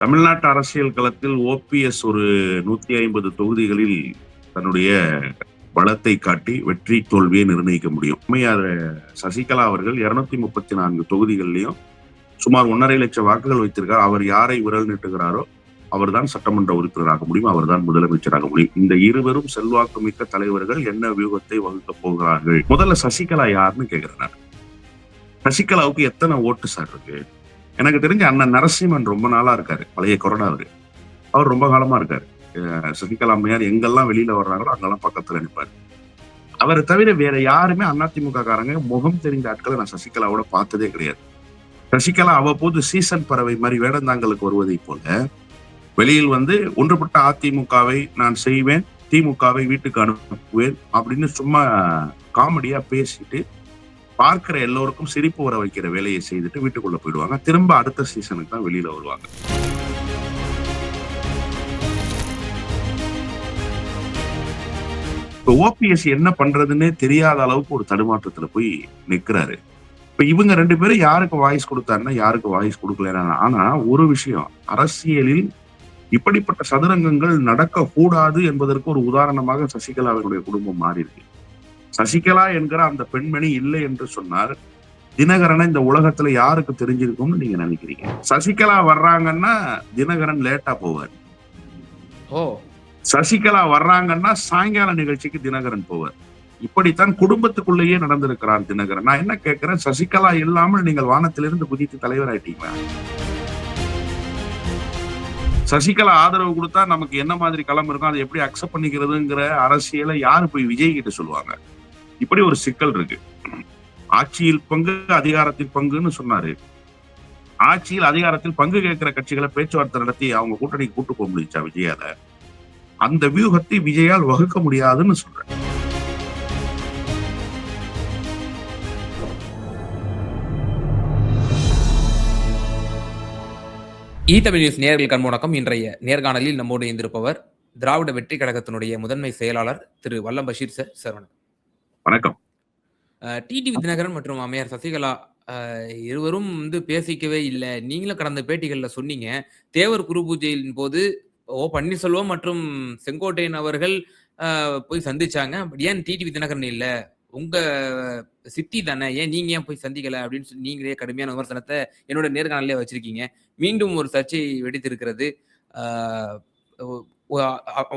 தமிழ்நாட்டு அரசியல் களத்தில் ஓபிஎஸ் ஒரு நூத்தி ஐம்பது தொகுதிகளில் தன்னுடைய பலத்தை காட்டி வெற்றி தோல்வியை நிர்ணயிக்க முடியும். உண்மையார் சசிகலா அவர்கள் இருநூத்தி முப்பத்தி நான்கு தொகுதிகள்லையும் சுமார் ஒன்றரை லட்சம் வாக்குகள் வைத்திருக்கார். அவர் யாரை விரல் நீட்டுகிறாரோ அவர்தான் சட்டமன்ற உறுப்பினராக முடியும். அவர்தான் முதலமைச்சராக முடியும். இந்த இருவரும் செல்வாக்கு மிக்க தலைவர்கள் என்ன வியூகத்தை வகுக்கப் போகிறார்கள்? முதல்ல சசிகலா யாருன்னு கேட்கிறார் சசிகலாவுக்கு எத்தனை ஓட்டு சார் இருக்கு? எனக்கு தெரிஞ்ச அண்ணன் நரசிம்மன் ரொம்ப நாளா இருக்காரு. பழைய கொரோனா அவரு. அவர் ரொம்ப காலமா இருக்காரு. சசிகலா அம்மையார் எங்கெல்லாம் வெளியில வர்றாங்களோ அங்கெல்லாம் பக்கத்துல நிற்பாரு அவரை தவிர வேற யாருமே அதிமுக காரங்க முகம் தெரிந்த ஆட்களை நான் சசிகலாவோட பார்த்ததே கிடையாது. சசிகலா அவ்வப்போது சீசன் பறவை மாதிரி வேடந்தாங்களுக்கு வருவதை போல வெளியில் வந்து ஒன்றுபட்ட அதிமுகவை நான் செய்வேன் திமுகவை வீட்டுக்கு அனுப்புவேன் அப்படின்னு சும்மா காமெடியா பேசிட்டு பார்க்கிற எல்லோருக்கும் சிரிப்பு வர வைக்கிற வேலையை செய்துட்டு வீட்டுக்குள்ள போயிடுவாங்க. திரும்ப அடுத்த சீசனுக்கு தான் வெளியில வருவாங்க. இப்போ ஓபிஎஸ் என்ன பண்றதுன்னே தெரியாத அளவுக்கு ஒரு தடுமாற்றத்துல போய் நிக்கிறாரு. இப்ப இவங்க ரெண்டு பேரும் யாருக்கு வாய்ஸ் கொடுத்தாருன்னா யாருக்கு வாய்ஸ் கொடுக்கல ஆனா ஒரு விஷயம் அரசியலில் இப்படிப்பட்ட சதுரங்கங்கள் நடக்க கூடாது என்பதற்கு ஒரு உதாரணமாக சசிகலாவினுடைய குடும்பம் மாறி இருக்கு சசிகலா என்கிற அந்த பெண்மணி இல்லை என்று சொன்னால் தினகரனை இந்த உலகத்துல யாருக்கு தெரிஞ்சிருக்கும்னு நீங்க நினைக்கிறீங்க? சசிகலா வர்றாங்கன்னா தினகரன் லேட்டா போவார். ஓ. சசிகலா வர்றாங்கன்னா சாயங்கால நிகழ்ச்சிக்கு தினகரன் போவார். இப்படித்தான் குடும்பத்துக்குள்ளேயே நடந்திருக்கிறார் தினகரன். நான் என்ன கேட்கிறேன்? சசிகலா இல்லாமல் நீங்கள் வானத்திலிருந்து குதித்து தலைவராயிட்டீங்களா? சசிகலா ஆதரவு கொடுத்தா நமக்கு என்ன மாதிரி களம் இருக்கும் அதை எப்படி அக்செப்ட் பண்ணிக்கிறதுங்கிற அரசியலை யாரு போய் விஜய் கிட்ட சொல்லுவாங்க? இப்படி ஒரு சிக்கல் இருக்கு. ஆட்சியில் பங்கு அதிகாரத்தில் பங்குன்னு சொன்னாரு. ஆட்சியில் அதிகாரத்தில் பங்கு கேட்கிற கட்சிகளை பேச்சுவார்த்தை நடத்தி அவங்க கூட்டணிக்கு கூட்டு போக முடிச்சா விஜயால? அந்த வியூகத்தை விஜயால் வகுக்க முடியாதுன்னு சொல்றேன். இ தமிழ் நியூஸ் நேர்கள் கண்முடக்கம் இன்றைய நேர்காணலில் நம்மோடு இருந்திருப்பவர் திராவிட வெற்றி கழகத்தினுடைய முதன்மை செயலாளர் திரு வல்லம் பஷீர் சார் சரவணன் வணக்கம். டிடிவி தினகரன் மற்றும் அம்மையார் சசிகலா இருவரும் வந்து பேசிக்கவே இல்லை. நீங்களும் கடந்த பேட்டிகளில் சொன்னீங்க. தேவர் குரு பூஜையின் போது ஓ பன்னீர்செல்வம் மற்றும் செங்கோட்டையன் அவர்கள் போய் சந்திச்சாங்க. பட் ஏன் டிடிவி தினகரன் இல்லை? உங்க சித்தி தானே. ஏன் நீங்க ஏன் போய் சந்திக்கல? அப்படின்னு சொல்லி நீங்களே கடுமையான விமர்சனத்தை என்னோட நேர்காணலே வச்சிருக்கீங்க. மீண்டும் ஒரு சர்ச்சை வெடித்திருக்கிறது.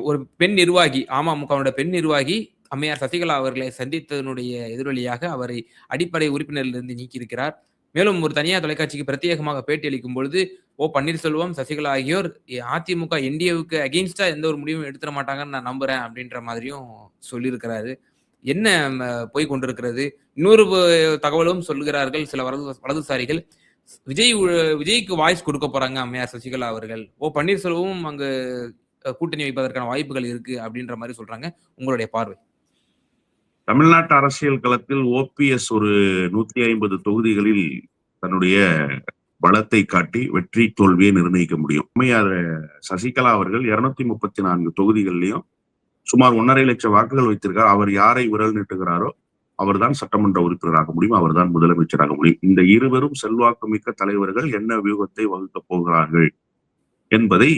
ஒரு பெண் நிர்வாகி அமமுகவோட பெண் நிர்வாகி அம்மையார் சசிகலா அவர்களை சந்தித்ததனுடைய எதிரொலியாக அவரை அடிப்படை உறுப்பினரிலிருந்து நீக்கியிருக்கிறார். மேலும் ஒரு தனியார் தொலைக்காட்சிக்கு பிரத்யேகமாக பேட்டி அளிக்கும் பொழுது ஓ பன்னீர்செல்வம் சசிகலா ஆகியோர் அதிமுக என்டிஏவுக்கு அகெயின்ஸ்டா எந்த ஒரு முடிவும் எடுத்துட மாட்டாங்கன்னு நான் நம்புறேன் அப்படின்ற மாதிரியும் சொல்லியிருக்கிறாரு. என்ன போய் கொண்டிருக்கிறது? இன்னொரு தகவலும் சொல்கிறார்கள் சில வலது வலதுசாரிகள். விஜய் விஜய்க்கு வாய்ஸ் கொடுக்க போறாங்க அம்மையார் சசிகலா அவர்கள். ஓ பன்னீர்செல்வமும் அங்கு கூட்டணி வைப்பதற்கான வாய்ப்புகள் இருக்கு அப்படின்ற மாதிரி சொல்றாங்க. உங்களுடைய பார்வை. தமிழ்நாட்டு அரசியல் களத்தில் ஓபிஎஸ் ஒரு நூத்தி ஐம்பது தொகுதிகளில் தன்னுடைய பலத்தை காட்டி வெற்றி தோல்வியை நிர்ணயிக்க முடியும். உண்மையார் சசிகலா அவர்கள் இருநூத்தி முப்பத்தி நான்கு தொகுதிகள்லையும் சுமார் ஒன்றரை லட்சம் வாக்குகள் வைத்திருக்கார். அவர் யாரை விரல் நீட்டுகிறாரோ அவர்தான் சட்டமன்ற உறுப்பினராக முடியும் அவர்தான் முதலமைச்சராக முடியும். இந்த இருவரும் செல்வாக்கு மிக்க தலைவர்கள் என்ன வியூகத்தை வகுக்கப் போகிறார்கள் என்பதை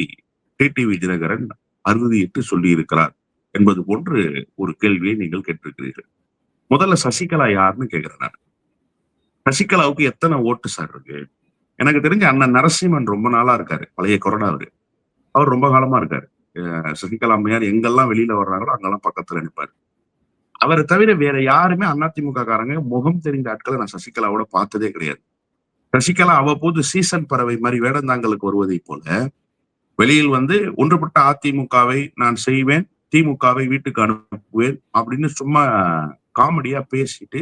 டிடிவி தினகரன் அறுதியிட்டு சொல்லியிருக்கிறார். என்பது போன்று ஒரு கேள்வியை நீங்கள் கேட்டிருக்கிறீர்கள். முதல்ல சசிகலா யாருன்னு கேட்கிறேன் நான். சசிகலாவுக்கு எத்தனை ஓட்டு சார் இருக்கு? எனக்கு தெரிஞ்ச அண்ணன் நரசிம்மன் ரொம்ப நாளா இருக்காரு. பழைய கொரோனா அவரு. அவர் ரொம்ப காலமா இருக்காரு. அஹ் சசிகலா அம்மையார் எங்கெல்லாம் வெளியில வர்றாங்களோ அங்கெல்லாம் பக்கத்துல நிற்பாரு அவரை தவிர வேற யாருமே அதிமுக காரங்க முகம் தெரிந்த ஆட்களை நான் சசிகலாவோட பார்த்ததே கிடையாது. சசிகலா அவ்வப்போது சீசன் பறவை மாதிரி வேடந்தாங்களுக்கு வருவதை போல வெளியில் வந்து ஒன்றுபட்ட அதிமுகவை நான் செய்வேன் திமுகவை வீட்டுக்கு அனுப்புவேன் அப்படின்னு சும்மா காமெடியா பேசிட்டு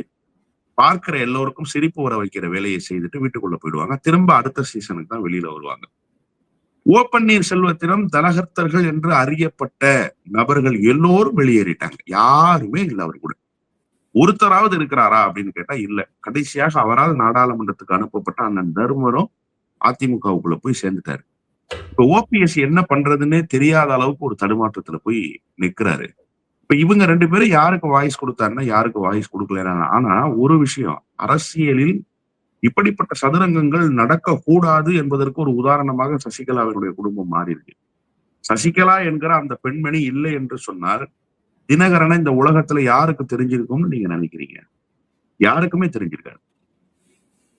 பார்க்கிற எல்லோருக்கும் சிரிப்பு வர வைக்கிற வேலையை செய்துட்டு வீட்டுக்குள்ள போயிடுவாங்க. திரும்ப அடுத்த சீசனுக்கு தான் வெளியில வருவாங்க. ஓ பன்னீர் செல்வத்திடம் தனகர்த்தர்கள் என்று அறியப்பட்ட நபர்கள் எல்லோரும் வெளியேறிட்டாங்க. யாருமே இல்லை அவர் கூட. ஒருத்தராவது இருக்கிறாரா அப்படின்னு கேட்டா இல்ல. கடைசியாக அவரால் நாடாளுமன்றத்துக்கு அனுப்பப்பட்ட அண்ணன் நறுமரும் அதிமுகவுக்குள்ள போய் சேர்ந்துட்டாரு. இப்ப ஓபிஎஸ் என்ன பண்றதுன்னே தெரியாத அளவுக்கு ஒரு தடுமாற்றத்துல போய் நிக்கிறாரு. இப்ப இவங்க ரெண்டு பேரும் யாருக்கு வாய்ஸ் கொடுத்தாருன்னா யாருக்கு வாய்ஸ் கொடுக்கல ஆனா ஒரு விஷயம் அரசியலில் இப்படிப்பட்ட சதுரங்கங்கள் நடக்க கூடாது என்பதற்கு ஒரு உதாரணமாக சசிகலாவினுடைய குடும்பம் மாறியிருக்கு. சசிகலா என்கிற அந்த பெண்மணி இல்லை என்று சொன்னால் தினகரனை இந்த உலகத்துல யாருக்கு தெரிஞ்சிருக்கும்னு நீங்க நினைக்கிறீங்க? யாருக்குமே தெரிஞ்சிருக்காரு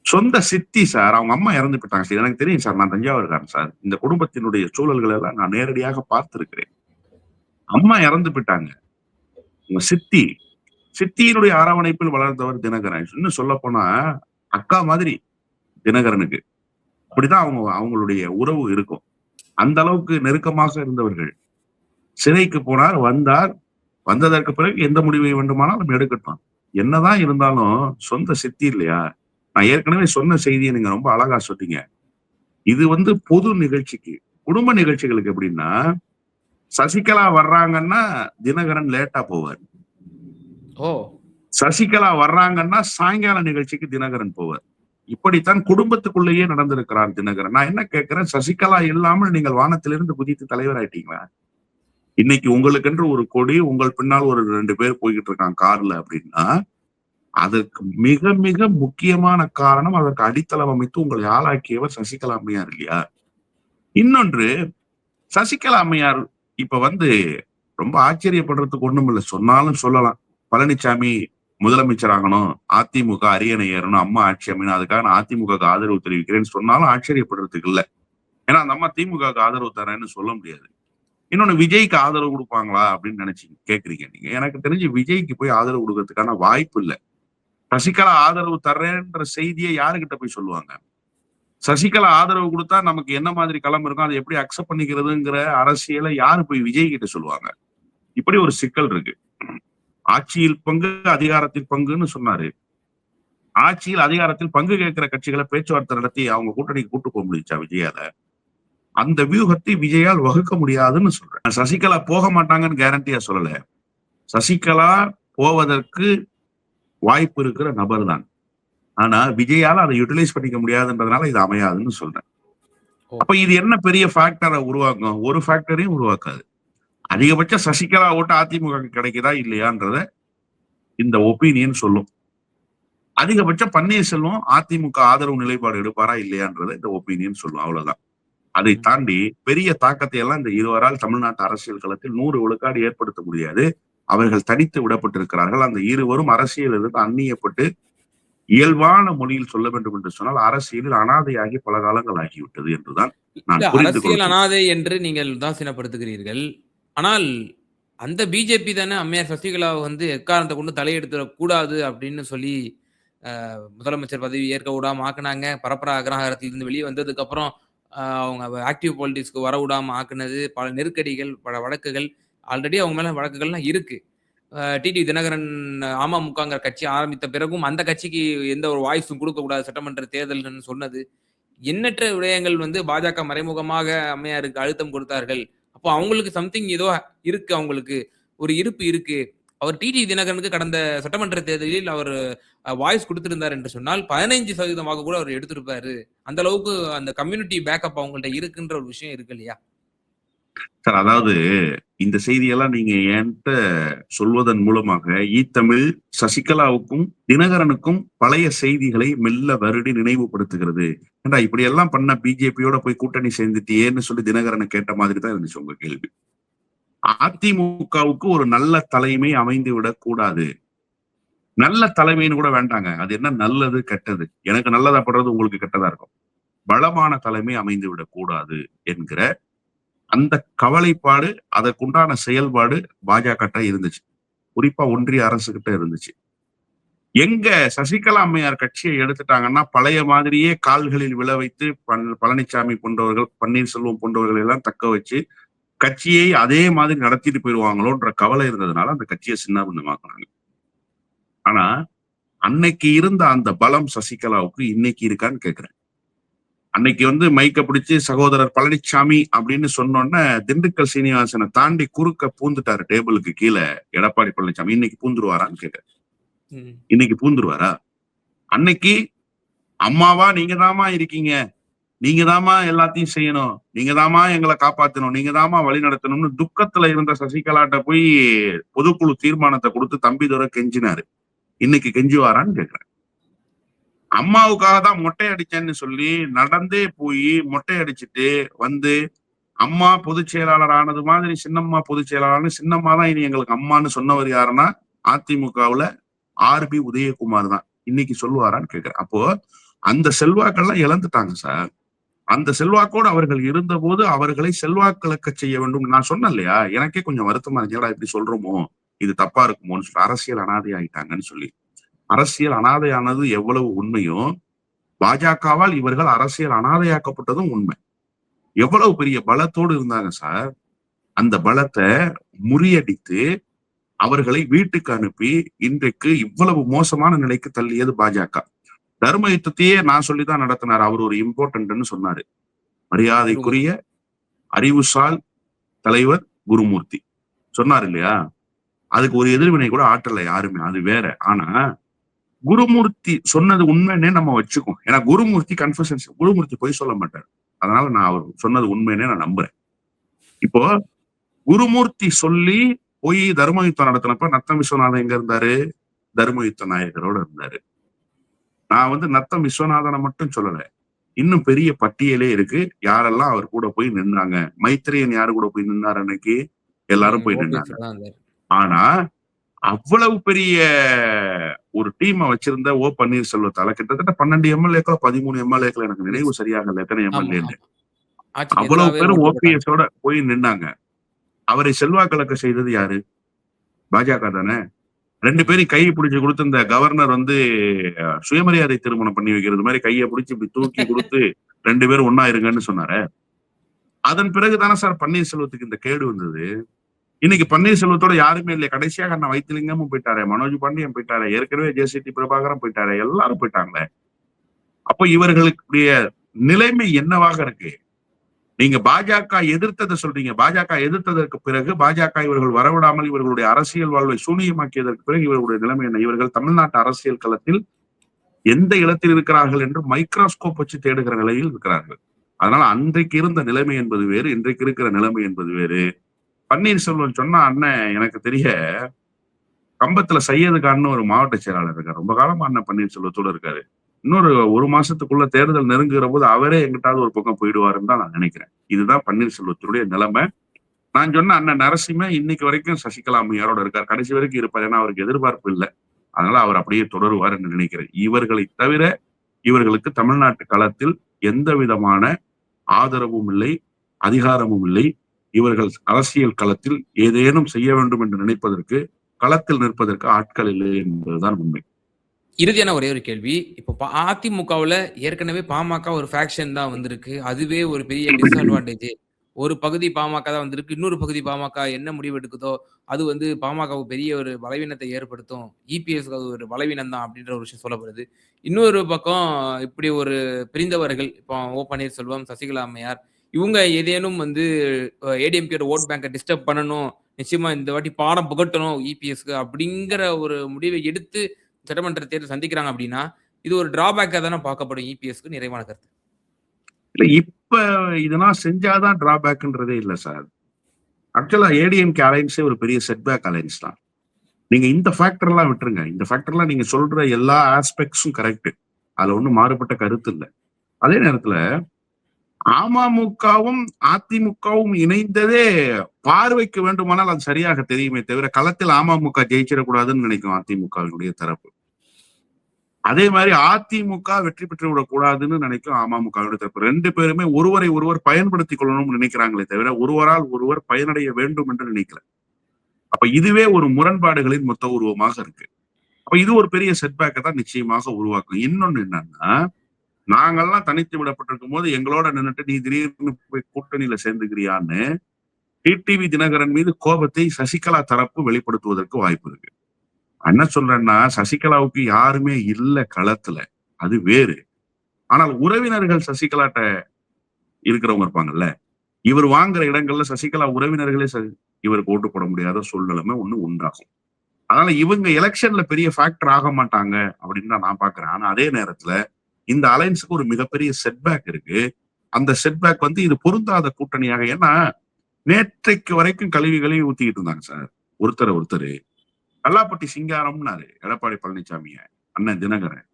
சொந்த சித்தி சார் அவங்க அம்மா இறந்து போயிட்டாங்க சார். எனக்கு தெரியும் சார் நான் தஞ்சாவூர்காரன் சார். இந்த குடும்பத்தினுடைய சூழல்களை எல்லாம் நான் நேரடியாக பார்த்திருக்கிறேன். அம்மா இறந்து போயிட்டாங்க. உங்க சித்தி சித்தியினுடைய அரவணைப்பில் வளர்ந்தவர் தினகரன். இன்னும் சொல்ல போனா அக்கா மாதிரி தினகரனுக்கு. அப்படிதான் அவங்க அவங்களுடைய உறவு இருக்கும். அந்த அளவுக்கு நெருக்கமாக இருந்தவர்கள். சிறைக்கு போனார் வந்தார். வந்ததற்கு பிறகு எந்த முடிவை வேண்டுமானாலும் எடுக்கட்டும். என்னதான் இருந்தாலும் சொந்த சித்தி இல்லையா? நான் ஏற்கனவே சொன்ன செய்தியை நீங்க ரொம்ப அழகா சொன்னீங்க. இது வந்து பொது நிகழ்ச்சிக்கு குடும்ப நிகழ்ச்சிகளுக்கு எப்படின்னா சசிகலா வர்றாங்கன்னா தினகரன் லேட்டா போவார். ஓ. சசிகலா வர்றாங்கன்னா சாயங்கால நிகழ்ச்சிக்கு தினகரன் போவார். இப்படித்தான் குடும்பத்துக்குள்ளேயே நடந்திருக்கிறார் தினகரன். நான் என்ன கேட்கிறேன்? சசிகலா இல்லாமல் நீங்கள் வானத்திலிருந்து குதித்து தலைவர் ஆயிட்டீங்களா? இன்னைக்கு உங்களுக்கென்று ஒரு கொடி உங்கள் பின்னால் ஒரு ரெண்டு பேர் போய்கிட்டு இருக்காங்க கார்ல அப்படின்னா அதற்கு மிக மிக முக்கியமான காரணம் அதற்கு அடித்தளம் அமைத்து உங்களை ஆளாக்கியவர் சசிகலா அம்மையார் இல்லையா? இன்னொன்று சசிகலா அம்மையார் இப்ப வந்து ரொம்ப ஆச்சரியப்படுறதுக்கு ஒண்ணும் இல்லை. சொன்னாலும் சொல்லலாம். பழனிசாமி முதலமைச்சர் ஆகணும் அதிமுக அரியணை ஏறணும் அம்மா ஆட்சி அமையணும் அதுக்காக நான் அதிமுக ஆதரவு தெரிவிக்கிறேன்னு சொன்னாலும் ஆச்சரியப்படுறதுக்கு இல்ல. ஏன்னா அந்த அம்மா திமுக ஆதரவு தரேன்னு சொல்ல முடியாது. இன்னொன்னு விஜய்க்கு ஆதரவு கொடுப்பாங்களா அப்படின்னு நினைச்சு கேக்குறீங்க நீங்க. எனக்கு தெரிஞ்சு விஜய்க்கு போய் ஆதரவு கொடுக்கறதுக்கான வாய்ப்பு இல்லை. சசிகலா ஆதரவு தர்றேன்ற செய்தியை யாருக்கிட்ட போய் சொல்லுவாங்க? சசிகலா ஆதரவு கொடுத்தா நமக்கு என்ன மாதிரி களம் இருக்கும் அதை எப்படி அக்செப்ட் பண்ணிக்கிறதுங்கிற அரசியலை யாரு போய் விஜய் கிட்ட சொல்லுவாங்க? இப்படி ஒரு சிக்கல் இருக்கு. ஆட்சியில் பங்கு அதிகாரத்தில் பங்குன்னு சொன்னாரு. ஆட்சியில் அதிகாரத்தில் பங்கு கேட்கிற கட்சிகளை பேச்சுவார்த்தை நடத்தி அவங்க கூட்டணிக்கு கூட்டு போக முடிஞ்சா விஜயால? அந்த வியூகத்தை விஜயால் வகுக்க முடியாதுன்னு சொல்றேன். சசிகலா போக மாட்டாங்கன்னு கேரண்டியா சொல்லல. சசிகலா போவதற்கு வாய்ப்பு இருக்கிற நபர் தான். ஆனா விஜயால அதை யூட்டிலைஸ் பண்ணிக்க முடியாதுன்றதுனால இது அமையாதுன்னு சொல்றேன். அப்ப இது என்ன பெரிய ஃபேக்டரை உருவாக்கும்? ஒரு ஃபேக்டரையும் உருவாக்காது. அதிகபட்ச சசிகலா ஓட்டு அதிமுக கிடைக்குதா இல்லையான்றத இந்த ஒப்பீனியன் சொல்லும். அதிகபட்ச பன்னீர்செல்வம் அதிமுக ஆதரவு நிலைப்பாடு எடுப்பாரா இல்லையான்றத இந்த ஒப்பீனியன் சொல்லும். அவ்வளவுதான். அதை தாண்டி பெரிய தாக்கத்தை எல்லாம் இந்த இருவரால் தமிழ்நாட்டு அரசியல் களத்தில் நூறு விழுக்காடு ஏற்படுத்த முடியாது. அவர்கள் தனித்து விடப்பட்டிருக்கிறார்கள். அந்த இருவரும் அரசியலிருந்து அந்நியப்பட்டு இயல்பான மொழியில் சொல்ல வேண்டும் என்று சொன்னால் அரசியலில் அனாதையாகி பல காலங்கள் ஆகிவிட்டது என்றுதான் நான் அரசியல் அனாதை என்று நீங்கள் உதாசீனப்படுத்துகிறீர்கள். ஆனால் அந்த பிஜேபி தானே அம்மையார் சசிகலாவை வந்து எக்காரணத்தை கொண்டு தலையெடுத்துடக் கூடாது அப்படின்னு சொல்லி முதலமைச்சர் பதவி ஏற்க விடாம ஆக்குனாங்க. பரப்பர அக்ரஹாரத்திலிருந்து வெளியே வந்ததுக்கு அப்புறம் அவங்க ஆக்டிவ் பாலிடிக்ஸ்க்கு வர விடாம ஆக்குனது பல நெருக்கடிகள் பல வழக்குகள் ஆல்ரெடி அவங்க மேல வழக்குகள்லாம் இருக்கு. டிடி தினகரன் அமமுகங்கிற கட்சி ஆரம்பித்த பிறகும் அந்த கட்சிக்கு எந்த ஒரு வாய்ஸும் கொடுக்க கூடாது சட்டமன்ற தேர்தல்னு சொன்னது. எண்ணற்ற விடயங்கள் வந்து பாஜக மறைமுகமாக அம்மையாருக்கு அழுத்தம் கொடுத்தார்கள். அப்போ அவங்களுக்கு சம்திங் ஏதோ இருக்கு அவங்களுக்கு. ஒரு இருப்பு இருக்கு. அவர் டிடி தினகரனுக்கு கடந்த சட்டமன்ற தேர்தலில் அவர் வாய்ஸ் கொடுத்திருந்தார் என்று சொன்னால் பதினைஞ்சு சதவீதமாக கூட அவர் எடுத்திருப்பாரு. அந்த அளவுக்கு அந்த கம்யூனிட்டி பேக்கப் அவங்கள்ட்ட இருக்குன்ற ஒரு விஷயம் இருக்கு இல்லையா? சார் அதாவது இந்த செய்தியெல்லாம் நீங்க என்கிட்ட சொல்வதன் மூலமாக ஈத்தமிழ் சசிகலாவுக்கும் தினகரனுக்கும் பழைய செய்திகளை மெல்ல வருடி நினைவுபடுத்துகிறது. ஏண்டா இப்படி எல்லாம் பண்ண பிஜேபியோட போய் கூட்டணி சேர்ந்துட்டியேன்னு சொல்லி தினகரனை கேட்ட மாதிரி தான் இருந்துச்சு உங்க கேள்வி. அதிமுகவுக்கு ஒரு நல்ல தலைமை அமைந்து விடக்கூடாது நல்ல தலைமைன்னு கூட வேண்டாங்க. அது என்ன நல்லது கெட்டது? எனக்கு நல்லதா படுறது உங்களுக்கு கெட்டதா இருக்கும். பலமான தலைமை அமைந்து விடக்கூடாது என்கிற அந்த கவலைப்பாடு அதற்குண்டான செயல்பாடு பாஜக இருந்துச்சு. குறிப்பா ஒன்றிய அரசு கிட்ட இருந்துச்சு. எங்க சசிகலா அம்மையார் கட்சியை எடுத்துட்டாங்கன்னா பழைய மாதிரியே கால்களில் விழ வைத்து பழனிசாமி போன்றவர்கள் பன்னீர்செல்வம் போன்றவர்கள் எல்லாம் தக்க வச்சு கட்சியை அதே மாதிரி நடத்திட்டு போயிடுவாங்களோன்ற கவலை இருந்ததுனால அந்த கட்சியை சின்னாபின்னமாக்குனாங்க ஆனா அன்னைக்கு இருந்த அந்த பலம் சசிகலாவுக்கு இன்னைக்கு இருக்கான்னு கேக்குறேன். அன்னைக்கு வந்து மைக்க பிடிச்சு சகோதரர் பழனிசாமி அப்படின்னு சொன்னோன்னே திண்டுக்கல் சீனிவாசனை தாண்டி குறுக்க பூந்துட்டாரு டேபிளுக்கு கீழே எடப்பாடி பழனிசாமி இன்னைக்கு பூந்துருவாரான்னு கேட்க. இன்னைக்கு பூந்துருவாரா? அன்னைக்கு அம்மாவா நீங்க தாமா இருக்கீங்க. நீங்க தாமா எல்லாத்தையும் செய்யணும். நீங்க தாமா எங்களை காப்பாத்தணும். நீங்க தாமா வழி நடத்தணும்னு துக்கத்துல இருந்த சசிகலாட்ட போய் பொதுக்குழு தீர்மானத்தை கொடுத்து தம்பிதுரை கெஞ்சினாரு. இன்னைக்கு கெஞ்சுவாரான்னு கேக்குறேன். அம்மாவுக்காக தான் மொட்டை அடிச்சேன்னு சொல்லி நடந்தே போய் மொட்டை அடிச்சிட்டு வந்து அம்மா பொதுச் செயலாளர் ஆனது மாதிரி சின்னம்மா பொதுச் செயலாளர்னு சின்னம்மா தான் இனி எங்களுக்கு அம்மான்னு சொன்னவர் யாருன்னா அதிமுகவுல ஆர்பி உதயகுமார் தான். இன்னைக்கு சொல்லுவாரான்னு கேட்கிறேன் அப்போ அந்த செல்வாக்கெல்லாம் இழந்துட்டாங்க சார். அந்த செல்வாக்கோடு அவர்கள் இருந்தபோது அவர்களை செல்வாக்கிழக்க செய்ய வேண்டும். நான் சொன்னேன் இல்லையா? எனக்கே கொஞ்சம் வருத்தமா இருந்துச்சுடா இப்படி சொல்றோமோ? இது தப்பா இருக்குமோன்னு சொல்லி அரசியல் அனாதை ஆயிட்டாங்கன்னு சொல்லி. அரசியல் அனாதையானது எவ்வளவு உண்மையோ பாஜகவால் இவர்கள் அரசியல் அனாதையாக்கப்பட்டதும் உண்மை. எவ்வளவு பெரிய பலத்தோடு இருந்தாங்க சார் அந்த பலத்தை முறியடித்து அவர்களை வீட்டுக்கு அனுப்பி இன்றைக்கு இவ்வளவு மோசமான நிலைக்கு தள்ளியது பாஜக. தர்ம யுத்தத்தையே நான் சொல்லிதான் நடத்தினார். அவர் ஒரு இம்பார்ட்டன்ட்னு சொன்னாரு. மரியாதைக்குரிய அறிவுசால் தலைவர் குருமூர்த்தி. சொன்னார் இல்லையா? அதுக்கு ஒரு எதிர்வினை கூட ஆற்றல யாருமே அது வேற. ஆனா குருமூர்த்தி சொன்னது உண்மைன்னே நம்ம வச்சுக்கோம் ஏன்னா குருமூர்த்தி கன்ஃபஷன்ஸ் குருமூர்த்தி போய் சொல்ல மாட்டார். அதனால நான் அவர் சொன்னது உண்மைன்னே நான் நம்புறேன். இப்போ குருமூர்த்தி சொல்லி போய் தர்ம யுத்தம் நடத்தினப்ப நத்தம் விஸ்வநாதன் எங்க இருந்தாரு? தர்ம யுத்த நாயகரோட இருந்தாரு. நான் வந்து நத்தம் விஸ்வநாதனை மட்டும் சொல்லல. இன்னும் பெரிய பட்டியலே இருக்கு. யாரெல்லாம் அவர் கூட போய் நின்னாங்க? மைத்திரியன் யாரு கூட போய் நின்னாரு அன்னைக்கு? எல்லாரும் போய் நின்னாங்க. ஆனா அவ்வளவு பெரிய ஒரு டீமை வச்சிருந்த ஓ பன்னீர்செல்வத்தால கிட்டத்தட்ட பன்னெண்டு எம்எல்ஏக்களோ பதிமூணு எம்எல்ஏக்கள் எனக்கு நினைவு சரியாக எத்தனை எம்எல்ஏ அவ்வளவு பேரும். ஓபிஎஸோட போய் நின்னாங்க. அவரை செல்வாக்கலக்க செய்தது யாரு? பாஜக தானே? ரெண்டு பேரும் கையை பிடிச்சு கொடுத்து இந்த கவர்னர் வந்து சுயமரியாதை திருமணம் பண்ணி வைக்கிறது மாதிரி கையை பிடிச்சு இப்படி தூக்கி கொடுத்து ரெண்டு பேரும் ஒன்னா இருங்கன்னு சொன்னாரு. அதன் பிறகு தானே சார் பன்னீர்செல்வத்துக்கு இந்த கேடு வந்தது? இன்னைக்கு பன்னீர்செல்வத்தோட யாருமே இல்லை. கடைசியாக அண்ணன் வைத்திலிங்கமும் போயிட்டாரு மனோஜ் பாண்டியன் போயிட்டாரு ஏற்கனவே ஜேசிடி பிரபாகரன் போயிட்டாரு எல்லாரும் போயிட்டாங்களே. அப்போ இவர்களுடைய நிலைமை என்னவாக இருக்கு? நீங்க பாஜக எதிர்த்ததை சொல்றீங்க. பாஜக எதிர்த்ததற்கு பிறகு பாஜக இவர்கள் வரவிடாமல் இவர்களுடைய அரசியல் வாழ்வை சூனியமாக்கியதற்கு பிறகு இவர்களுடைய நிலைமை என்ன? இவர்கள் தமிழ்நாட்டு அரசியல் களத்தில் எந்த இடத்தில் இருக்கிறார்கள் என்று மைக்ரோஸ்கோப் வச்சு தேடுகிற நிலையில் இருக்கிறார்கள். அதனால அன்றைக்கு இருந்த நிலைமை என்பது வேறு இன்றைக்கு இருக்கிற நிலைமை என்பது வேறு. பன்னீர்செல்வம் சொன்னா அண்ணன் எனக்கு தெரிய கம்பத்துல சையதுக்கான்னு ஒரு மாவட்ட செயலாளர் இருக்காரு. ரொம்ப காலமா அண்ணன் பன்னீர்செல்வத்தோட இருக்காரு. இன்னொரு ஒரு மாசத்துக்குள்ள தேர்தல் நெருங்குகிற போது அவரே எங்கிட்டாவது ஒரு பக்கம் போயிடுவாருன்னு தான் நான் நினைக்கிறேன். இதுதான் பன்னீர்செல்வத்தினுடைய நிலைமை. நான் சொன்ன அண்ணன் நரசிம்ம இன்னைக்கு வரைக்கும் சசிகலா அம்மையாரோட இருக்கார். கடைசி வரைக்கும் இருப்பார். ஏன்னா அவருக்கு எதிர்பார்ப்பு இல்லை. அதனால அவர் அப்படியே தொடருவார் என்று நினைக்கிறேன். இவர்களை தவிர இவர்களுக்கு தமிழ்நாட்டு களத்தில் எந்த விதமான ஆதரவும் இல்லை அதிகாரமும் இல்லை. இவர்கள் அரசியல் களத்தில் ஏதேனும் செய்ய வேண்டும் என்று நினைப்பதற்கு களத்தில் நிற்பதற்கு ஆட்கள் இல்லை என்பதுதான் உண்மை. இறுதியான ஒரே ஒரு கேள்வி. இப்போ அதிமுகவுல ஏற்கனவே பாமக ஒரு ஃபேக்ஷன் தான் வந்திருக்கு. அதுவே ஒரு பெரிய டிஸ்அட்வான்டேஜ் ஒரு பகுதி பாமக தான் வந்திருக்கு. இன்னொரு பகுதி பாமக என்ன முடிவு எடுக்குதோ அது வந்து பாமகவுக்கு பெரிய ஒரு பலவீனத்தை ஏற்படுத்தும். இபிஎஸ்க்கு அது ஒரு பலவீனம் தான் அப்படின்ற ஒரு விஷயம் சொல்லப்படுது. இன்னொரு பக்கம் இப்படி ஒரு பிரிந்தவர்கள் இப்போ ஓ பன்னீர்செல்வம் சசிகலா அம்மையார் இவங்க ஏதேனும் வந்து ஏடிஎம்கேட ஓட் பேங்கை டிஸ்டர்ப் பண்ணணும் நிச்சயமா இந்த வாட்டி பாடம் புகட்டணும் இபிஎஸ்க்கு அப்படிங்கிற ஒரு முடிவை எடுத்து சட்டமன்ற தேர்தல் சந்திக்கிறாங்க அப்படின்னா இது ஒரு டிராபேக்காக தானே பார்க்கப்படும் இபிஎஸ்க்கு நிறைவான கருத்து. இல்லை இப்ப இதெல்லாம் செஞ்சாதான் டிராபேக்ன்றதே இல்லை சார் ஆக்சுவலா ஏடிஎம்கே அலைன்ஸே ஒரு பெரிய செட்பேக் அலைன்ஸ் தான். நீங்க இந்த ஃபேக்டர்லாம் விட்டுருங்க. இந்த ஃபேக்டர்லாம் நீங்க சொல்ற எல்லா ஆஸ்பெக்ட்ஸும் கரெக்ட் அதுல ஒன்றும் மாறுபட்ட கருத்து இல்லை. அதே நேரத்துல அமமுகவும் அதிமுகவும் இணைந்ததே பார்வைக்கு வேண்டுமானால் அது சரியாக தெரியுமே தவிர களத்தில் அமமுக ஜெயிச்சிடக்கூடாதுன்னு நினைக்கும் அதிமுகவினுடைய தரப்பு. அதே மாதிரி அதிமுக வெற்றி பெற்று விடக்கூடாதுன்னு நினைக்கும் அமமுகவினுடைய தரப்பு. ரெண்டு பேருமே ஒருவரை ஒருவர் பயன்படுத்திக் கொள்ளணும்னு நினைக்கிறாங்களே தவிர ஒருவரால் ஒருவர் பயனடைய வேண்டும் என்று நினைக்கல. அப்ப இதுவே ஒரு முரண்பாடுகளின் மொத்த உருவமாக இருக்கு. அப்ப இது ஒரு பெரிய செட்பேக்கை தான் நிச்சயமாக உருவாக்கும். இன்னொன்னு என்னன்னா நாங்கெல்லாம் தனித்து விடப்பட்டிருக்கும் போது எங்களோட நின்னுட்டு நீ திடீர்னு போய் கூட்டணியில சேர்ந்துக்கிறியான்னு டிடிவி தினகரன் மீது கோபத்தை சசிகலா தரப்பு வெளிப்படுத்துவதற்கு வாய்ப்பு இருக்கு. என்ன சொல்றேன்னா சசிகலாவுக்கு யாருமே இல்லை களத்துல. அது வேறு. ஆனால் உறவினர்கள் சசிகலாட்ட இருக்கிறவங்க இருப்பாங்கல்ல இவர் வாங்குற இடங்கள்ல சசிகலா உறவினர்களே ச- இவருக்கு ஓட்டு போட முடியாத சூழ்நிலைமை ஒண்ணு உண்டாகும். அதனால இவங்க எலெக்ஷன்ல பெரிய ஃபேக்டர் ஆக மாட்டாங்க அப்படின்னு தான் நான் பாக்குறேன். ஆனா அதே நேரத்துல இந்த அலையன்ஸுக்கு ஒரு மிகப்பெரிய செட்பேக் இருக்கு. அந்த செட்பேக் வந்து இது பொருந்தாத கூட்டணியாக ஏன்னா நேற்றைக்கு வரைக்கும் கழிவுகளையும் ஊத்திக்கிட்டு இருந்தாங்க சார் ஒருத்தர் ஒருத்தர். கல்லாப்பட்டி சிங்காரம்னாரு எடப்பாடி பழனிசாமிய அண்ணன் தினகரன்.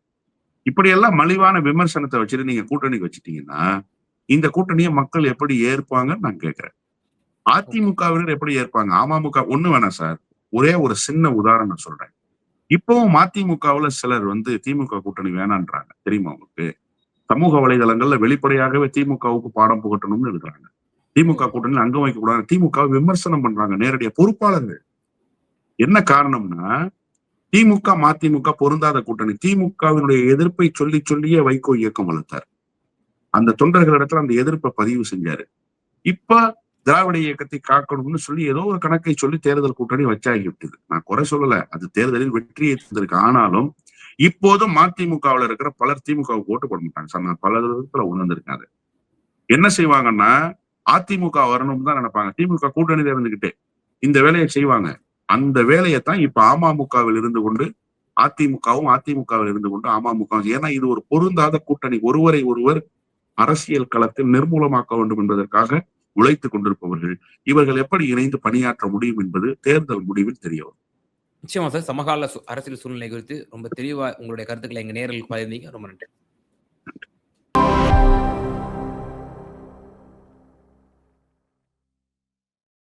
இப்படியெல்லாம் மலிவான விமர்சனத்தை வச்சுட்டு நீங்க கூட்டணிக்கு வச்சுட்டீங்கன்னா இந்த கூட்டணியை மக்கள் எப்படி ஏற்பாங்கன்னு நான் கேட்கிறேன் அதிமுகவினர் எப்படி ஏற்பாங்க? அமமுக ஒண்ணு வேணாம் சார் ஒரே ஒரு சின்ன உதாரணம் சொல்றேன். இப்பவும் மதிமுகவுல சிலர் வந்து திமுக கூட்டணி வேணான்றாங்க. தெரியுமா உங்களுக்கு? சமூக வலைதளங்கள்ல வெளிப்படையாகவே திமுகவுக்கு பாடம் புகட்டணும்னு இருக்கிறாங்க. திமுக கூட்டணியில் அங்கம் வைக்க கூடாது. திமுக விமர்சனம் பண்றாங்க. நேரடியா பொறுப்பாளர்கள். என்ன காரணம்னா திமுக மதிமுக பொருந்தாத கூட்டணி. திமுகவினுடைய எதிர்ப்பை சொல்லி சொல்லியே வைகோ இயக்கம் வளர்த்தார். அந்த தொண்டர்களிடத்துல அந்த எதிர்ப்பை பதிவு செஞ்சாரு. இப்ப திராவிட இயக்கத்தை காக்கணும்னு சொல்லி ஏதோ ஒரு கணக்கை சொல்லி தேர்தல் கூட்டணி வச்சாகி விட்டது. நான் குறை சொல்லல. அது தேர்தலில் வெற்றியை தந்திருக்கு. ஆனாலும் இப்போதும் மதிமுகவில் இருக்கிற பலர் திமுகவுக்கு ஓட்டு போட மாட்டாங்க. சார் நான் பல விதத்துல உணர்ந்திருக்கேன் என்ன செய்வாங்கன்னா அதிமுக வரணும்னு தான் நினைப்பாங்க. திமுக கூட்டணியில இருந்துகிட்டே இந்த வேலையை செய்வாங்க. அந்த வேலையை தான் இப்ப அமமுகவில் இருந்து கொண்டு அதிமுகவும் அதிமுகவில் இருந்து கொண்டு அமமுக ஏன்னா இது ஒரு பொருந்தாத கூட்டணி. ஒருவரை ஒருவர் அரசியல் களத்தில் நிர்மூலமாக்க வேண்டும் என்பதற்காக உழைத்துக் கொண்டிருப்பவர்கள் இவர்கள் எப்படி இணைந்து பணியாற்ற முடியும் என்பது தேர்தல் முடிவில் தெரிய வரும். நிச்சயமா சார். சமகால சு- அரசியல் சூழ்நிலை குறித்து ரொம்ப தெளிவா உங்களுடைய கருத்துக்களை எங்க நேரில் பகிர்ந்தீங்க. ரொம்ப நன்றி.